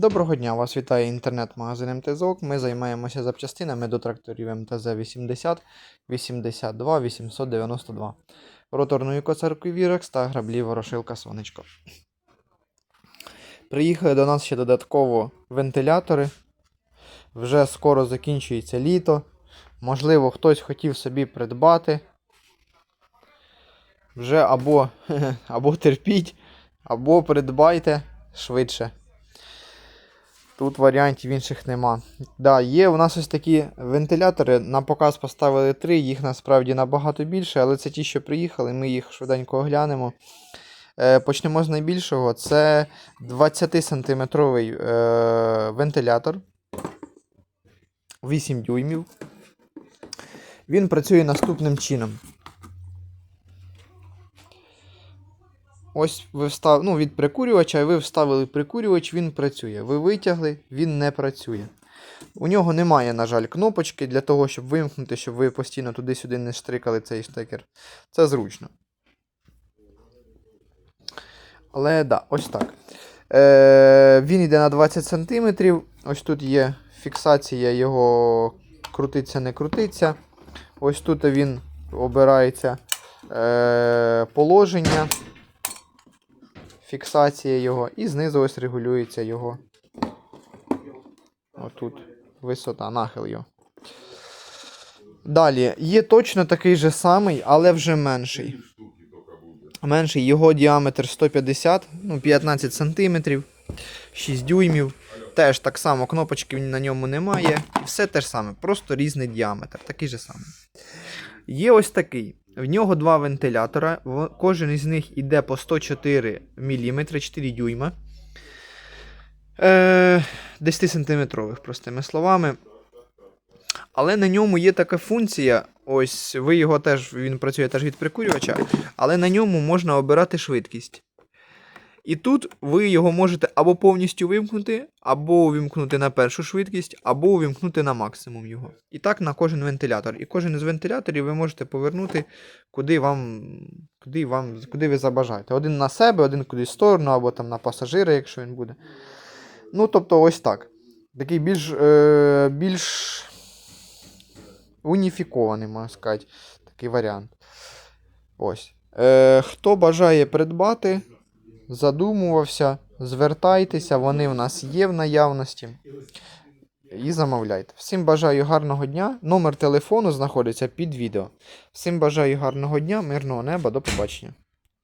Доброго дня, вас вітає інтернет-магазин МТЗОК. Ми займаємося запчастинами до тракторів МТЗ 80, 82, 892, роторної коцарки Вірекс та граблі Ворошилка Сонечко. Приїхали до нас ще додатково вентилятори. Вже скоро закінчується літо. Можливо, хтось хотів собі придбати. Вже або, або терпіть, або придбайте швидше. Тут варіантів інших нема. Да, є у нас ось такі вентилятори. На показ поставили три, їх насправді набагато більше, але це ті, що приїхали, ми їх швиденько оглянемо. Е, почнемо з найбільшого. Це 20-сантиметровий е, вентилятор. 8 дюймів. Він працює наступним чином. Ось ви встав... ну, від прикурювача, ви вставили прикурювач, він працює. Ви витягли, він не працює. У нього немає, на жаль, кнопочки для того, щоб вимкнути, щоб ви постійно туди-сюди не штрикали цей штекер. Це зручно. Але да, ось так. Е, Він йде на 20 см. Ось тут є фіксація його крутиться, не крутиться. Ось тут він обирається е, положення фіксація його, і знизу ось регулюється його. Отут висота, нахил його. Далі, є точно такий же самий, але вже менший. Менший його діаметр 150, ну 15 см, 6 дюймів. Теж так само кнопочки на ньому немає. Все те ж саме, просто різний діаметр, такий же самий. Є ось такий. В нього два вентилятора. Кожен із них іде по 104 мм, 4 дюйма. Е, 10 сантиметрових, простими словами. Але на ньому є така функція. Ось ви його теж, він працює теж від прикурювача, але на ньому можна обирати швидкість. І тут ви його можете або повністю вимкнути, або увімкнути на першу швидкість, або увімкнути на максимум його. І так на кожен вентилятор. І кожен із вентиляторів ви можете повернути, куди вам, куди вам, куди ви забажаєте. Один на себе, один кудись в сторону, або там на пасажира, якщо він буде. Ну, тобто, ось так. Такий більш, е, більш уніфікований, можна сказати, такий варіант. Ось. Е, хто бажає придбати, задумувався, звертайтеся, вони в нас є в наявності. І замовляйте. Всім бажаю гарного дня. Номер телефону знаходиться під відео. Всім бажаю гарного дня, мирного неба, до побачення.